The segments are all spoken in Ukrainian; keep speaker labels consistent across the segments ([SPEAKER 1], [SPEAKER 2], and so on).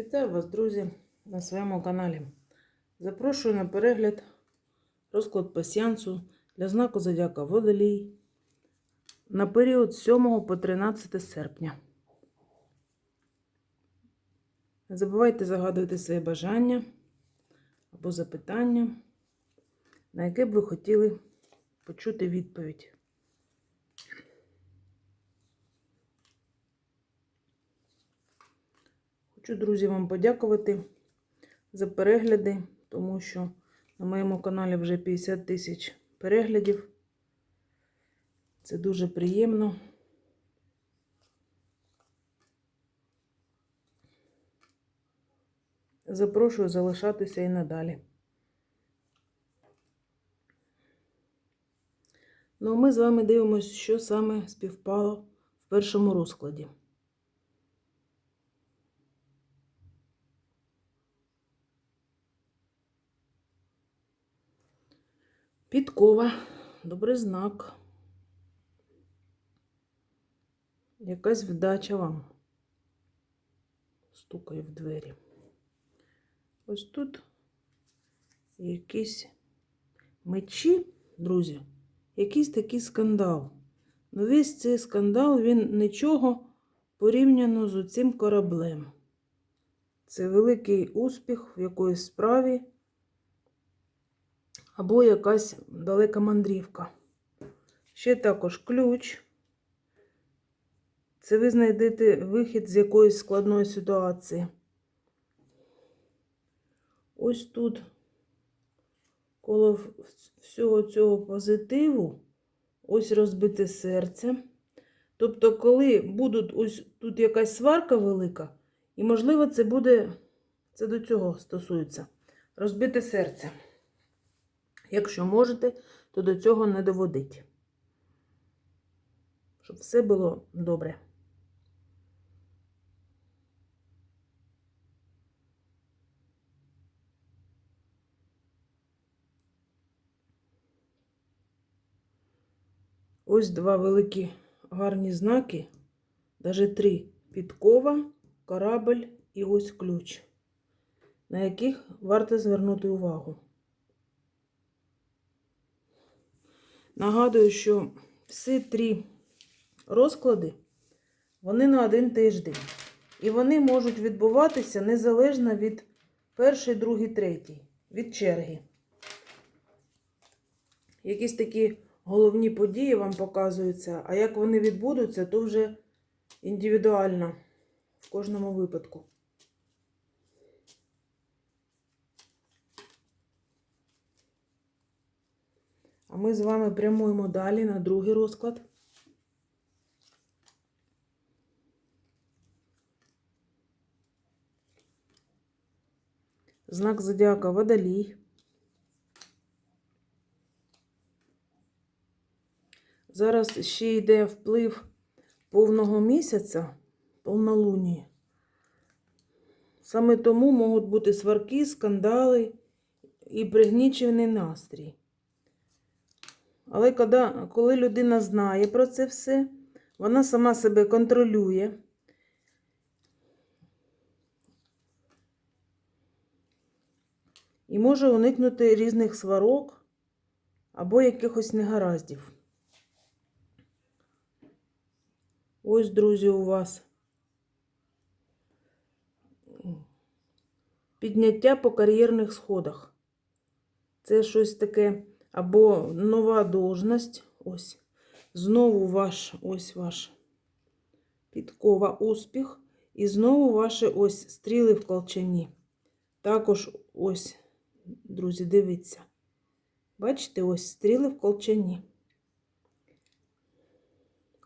[SPEAKER 1] Вітаю вас, друзі, на своєму каналі. Запрошую на перегляд розклад пасіянсу для знаку Зодіака Водолій на період з 7 по 13 серпня. Не забувайте загадувати свої бажання або запитання, на яке б ви хотіли почути відповідь. Хочу, друзі, вам подякувати за перегляди, тому що на моєму каналі вже 50 тисяч переглядів. Це дуже приємно. Запрошую залишатися і надалі. Ну, а ми з вами дивимося, що саме співпало в першому розкладі. Підкова, добрий знак. Якась вдача вам. Стукає в двері. Ось тут якісь мечі, друзі, якийсь такий скандал. Ну, весь цей скандал, він нічого порівняно з цим кораблем. Це великий успіх в якоїсь справі або якась далека мандрівка. Ще також ключ. Це ви знайдете вихід з якоїсь складної ситуації. Ось тут, коло всього цього позитиву, ось розбите серце. Тобто, коли будуть ось тут якась сварка велика, і, можливо, це буде, це до цього стосується, розбите серце. Якщо можете, то до цього не доводить. Щоб все було добре. Ось два великі гарні знаки, навіть три підкова, корабль і ось ключ, на яких варто звернути увагу. Нагадую, що всі три розклади, вони на один тиждень. І вони можуть відбуватися незалежно від перший, другий, третій, від черги. Якісь такі головні події вам показуються, а як вони відбудуться, то вже індивідуально в кожному випадку. Ми з вами прямуємо далі на другий розклад. Знак зодіака Водолій. Зараз ще йде вплив повного місяця, повнолунії. Саме тому можуть бути сварки, скандали і пригнічений настрій. Але коли, людина знає про це все, вона сама себе контролює. І може уникнути різних сварок або якихось негараздів. Ось, друзі, у вас підняття по кар'єрних сходах. Це щось таке або нова должність. Ось. Знову ваш ось ваш підкова успіх. І знову ваші ось стріли в колчані. Також ось, друзі, дивіться. Бачите, ось стріли в колчані.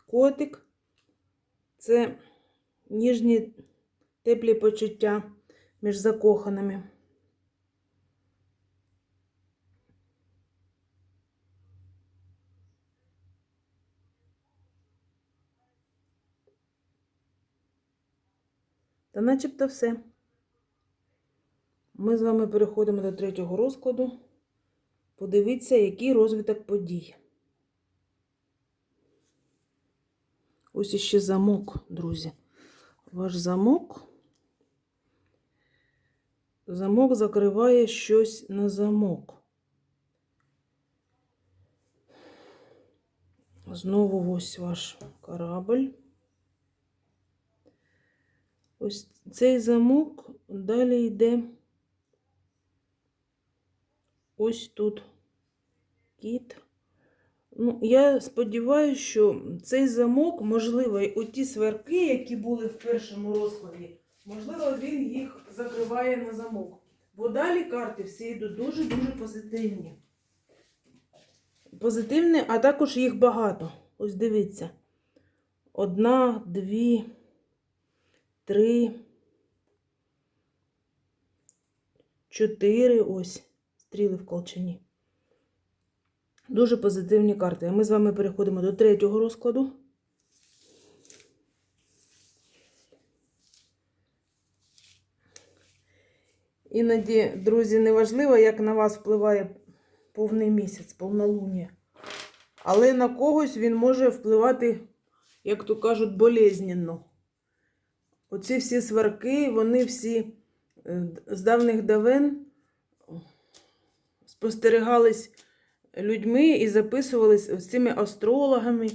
[SPEAKER 1] Котик це ніжні теплі почуття між закоханими. Та начебто все. Ми з вами переходимо до третього розкладу. Подивіться, який розвиток подій. Ось іще замок, друзі. Ваш замок замок закриває щось на замок. Знову ось ваш корабль. Ось цей замок далі йде ось тут кіт. Ну, я сподіваюся, що цей замок, можливо, і оті сверки, які були в першому розкладі, можливо, він їх закриває на замок. Бо далі карти всі йдуть дуже-дуже позитивні. Позитивні, а також їх багато. Ось дивіться. Одна, дві, три, чотири ось стріли в колчані. Дуже позитивні карти. А ми з вами переходимо до третього розкладу. Іноді, друзі, неважливо, як на вас впливає повний місяць, повнолуння. Але на когось він може впливати, як то кажуть, болезненно. Оці всі сварки, вони всі е, з давних давен спостерігались людьми і записувались цими астрологами.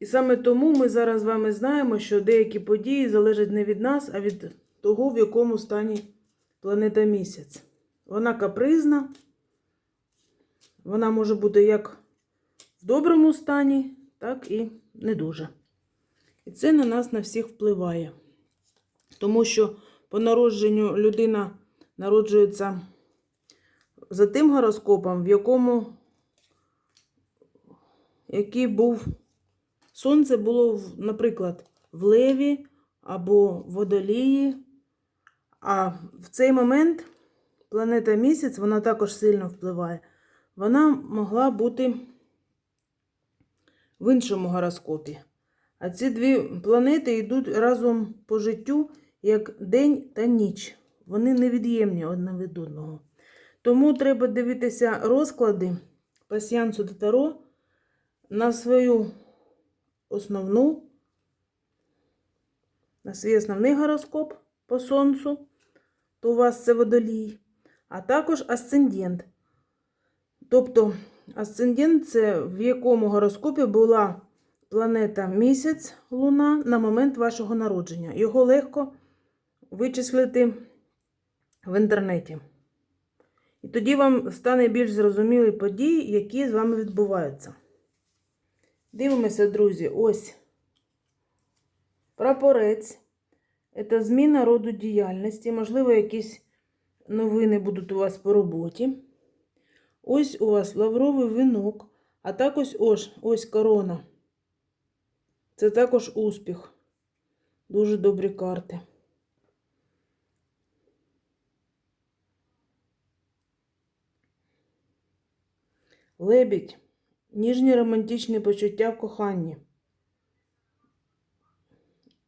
[SPEAKER 1] І саме тому ми зараз з вами знаємо, що деякі події залежать не від нас, а від того, в якому стані планета місяць. Вона капризна, вона може бути як в доброму стані, так і не дуже. І це на нас на всіх впливає. Тому що по народженню людина народжується за тим гороскопом, в якому який був сонце було, наприклад, в Леві або Водолії. А в цей момент планета місяць, вона також сильно впливає. Вона могла бути в іншому гороскопі. А ці дві планети йдуть разом по життю як день та ніч. Вони невід'ємні одне від одного. Тому треба дивитися розклади пасіянсу та таро на свою основну, на свій основний гороскоп по сонцю, то у вас це водолій, а також асцендент. Тобто асцендент це в якому гороскопі була планета місяць, луна на момент вашого народження. Його легко вичислити в інтернеті. І тоді вам стане більш зрозумілі події, які з вами відбуваються. Дивимося, друзі, ось прапорець. Це зміна роду діяльності. Можливо, якісь новини будуть у вас по роботі. Ось у вас лавровий вінок, а також ось, ось корона. Це також успіх. Дуже добрі карти. Лебідь. Ніжні романтичні почуття в коханні.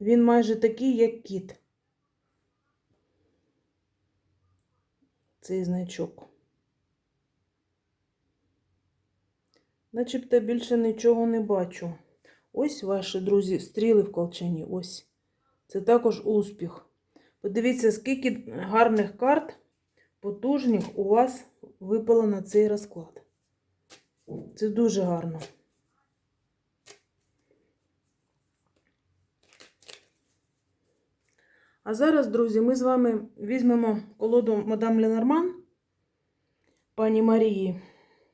[SPEAKER 1] Він майже такий, як кіт. Цей значок. Начебто більше нічого не бачу. Ось ваші друзі, стріли в колчані. Ось. Це також успіх. Подивіться, скільки гарних карт потужних у вас випало на цей розклад. Це дуже гарно. А зараз, друзі, ми з вами візьмемо колоду мадам Ленорман пані Марії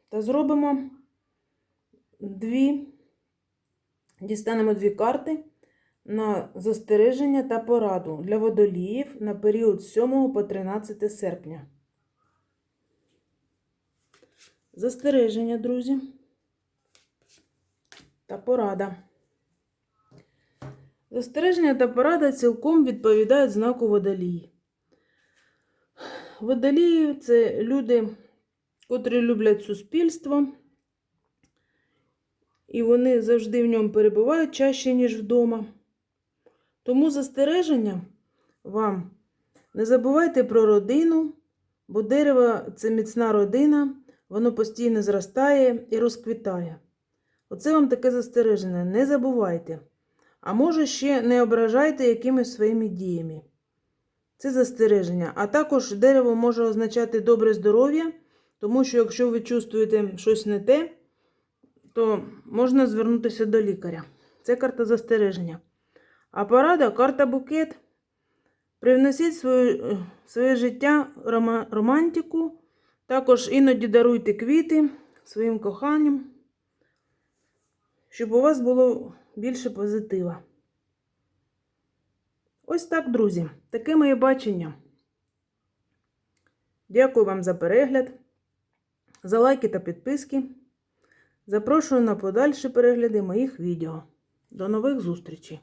[SPEAKER 1] та зробимо дві, дістанемо дві карти на застереження та пораду для водоліїв на період з 7 по 13 серпня. Застереження, друзі. Та порада. Застереження та порада цілком відповідають знаку водолії. Водолії це люди, котрі люблять суспільство, і вони завжди в ньому перебувають чаще, ніж вдома. Тому застереження вам не забувайте про родину, бо дерево це міцна родина, воно постійно зростає і розквітає. Оце вам таке застереження. Не забувайте. А може, ще не ображайте якимись своїми діями. Це застереження. А також дерево може означати добре здоров'я, тому що якщо ви чувствуєте щось не те, то можна звернутися до лікаря. Це карта застереження. А порада карта букет. Привнесіть своє, е, своє життя романтику. Також іноді даруйте квіти своїм коханням, щоб у вас було більше позитива. Ось так, друзі. Таке моє бачення. Дякую вам за перегляд, за лайки та підписки. Запрошую на подальші перегляди моїх відео. До нових зустрічей!